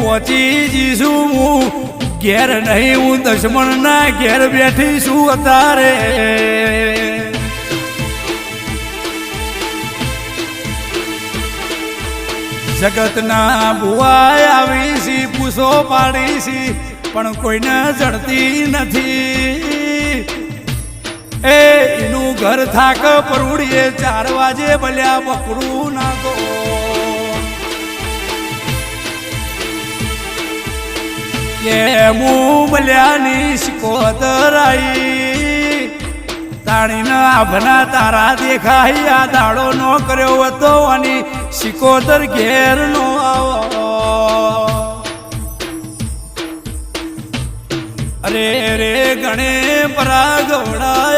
પહોંચી જઈશું હું. ઘેર નહીં, હું દુશ્મનના ઘેર બેઠી છું અત્યારે. જગતના ભુવાય આવી છી પૂછો પાડી પણ કોઈને જડતી નથી. એ, એનું ઘર થાક પરુડીએ, ચાર વાજે ભલ્યા બકરું નાખો. કે હું બલ્યાની શિકોતર આઈ આભના તારા દેખાય આ દાડો નો કર્યો હતો અને શિકોતર ઘેર નો આવો અરે રે ગણે પરા ગવડાયો